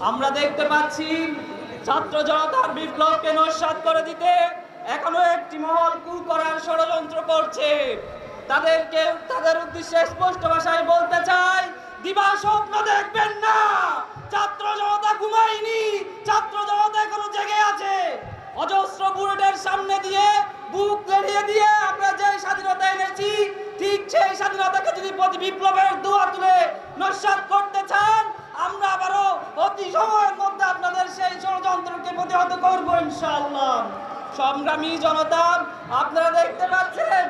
আমরা দেখতে পাচ্ছি ছাত্র জনতার বিপ্লবকে নস্বাত করে দিতে এখনও একটি মহল কু করার ষড়যন্ত্র করছে। তাদেরকে, তাদের উদ্দেশ্যে স্পষ্ট ভাষায় বলতে চাই, দিবা স্বপ্ন দেখবেন না। ছাত্র জনতা ঘুমায়নি। ছাত্র জনতা এখনও জেগে আছে। অজস্র বুলেটের সামনে দিয়ে বুক লড়িয়ে দিয়ে আমরা যে স্বাধীনতা এনেছি, ঠিক সেই স্বাধীনতাকে যদি প্রতি বিপ্লবের সময়ের মধ্যে আপনাদের সেই ষড়যন্ত্রকে প্রতিহত করব ইনশাআল্লাহ। সংগ্রামী জনতা, আপনারা দেখতে পাচ্ছেন,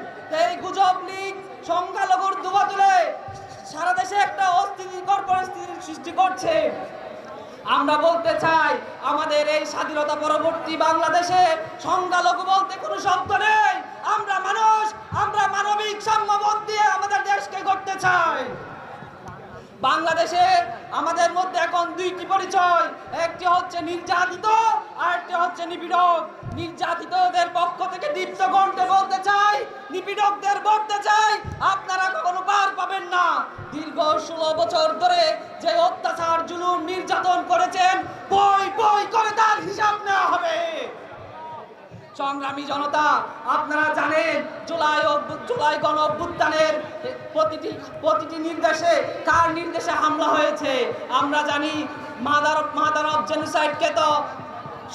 এই গুজব লীগ সংখ্যালঘুর দোয়া তুলে সারা দেশে একটা অস্থিতিকর পরিস্থিতির সৃষ্টি করছে। আমরা বলতে চাই, আমাদের এই স্বাধীনতা পরবর্তী বাংলাদেশে সংখ্যালঘু বলতে কোনো শব্দ নেই। বাংলাদেশে আমাদের মধ্যে এখন দুইটি পরিচয়। একটি হচ্ছে নির্যাতিত, আর একটি হচ্ছে নিপীড়ক। নির্যাতিতদের পক্ষ থেকে দীপ্ত কণ্ঠে বলতে চাই, নিপীড়কদের বলতে চাই, আপনারা কখনো পার পাবেন না। দীর্ঘ ষোলো বছর ধরে যে সংগ্রামী জনতা, আপনারা জানেন জুলাই জুলাই গণ অভ্যুত্থানের প্রতিটি প্রতিটি নির্দেশে কার নির্দেশে হামলা হয়েছে? আমরা জানি মাদার মাদার অফ জেনোসাইডকে তো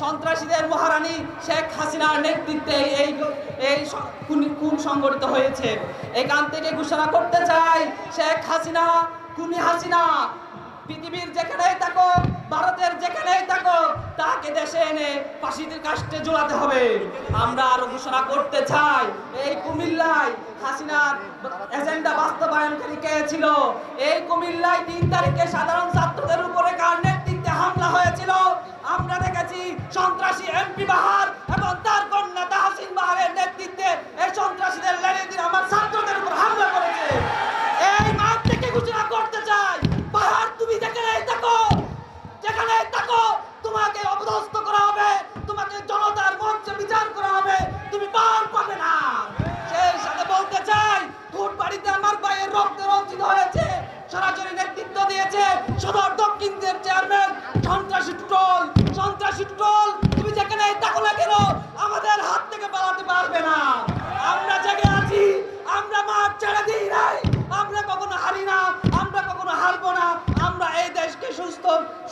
সন্ত্রাসীদের মহারানী শেখ হাসিনার নেতৃত্বে এই এই খুন সংগঠিত হয়েছে। এখান থেকে ঘোষণা করতে চাই, শেখ হাসিনা, খুনি হাসিনা, পৃথিবীর যেখানেই থাকো ভারতের যেখানেই থাকো তাকে দেশে এনে ফাঁসিতে কাস্টে জোলাতে হবে। আমরা আরও ঘোষণা করতে চাই, এই কুমিল্লায় হাসিনার এজেন্ডা বাস্তবায়নকারী কে ছিল? এই কুমিল্লায় তিন তারিখে সাধারণ ছাত্রদের উপরে কার নেতৃত্বে হামলা হয়েছিল? আমরা দেখেছি সন্ত্রাসী এমপি বাহার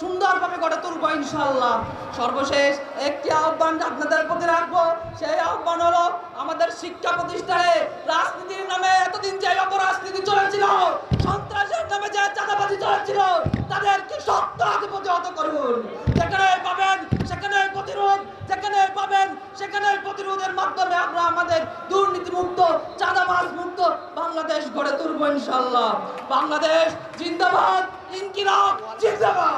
সুন্দরভাবে গড়ে তুলবো ইনশাল্লাহ সর্বশেষ একটি আহ্বান আপনাদের প্রতি রাখব। সেই আহ্বান হলো আমাদের শিক্ষা প্রতিষ্ঠানে রাজনীতির নামে এতদিন যে অপরাজনীতি চলেছিল, সন্ত্রাসের নামে যে চাঁদাবাজি চলেছিল, তাদেরকে সত্য হাতে প্রতিহত করুন। সেখানে প্রতিরোধ যেখানে পাবেন সেখানে প্রতিরোধের মাধ্যমে আমরা আমাদের দুর্নীতি মুক্ত চাঁদাবাজ মুক্ত বাংলাদেশ গড়ে তুলবো ইনশাল্লাহ বাংলাদেশ জিন্দাবাদ ইনকিলাব জিন্দাবাদ।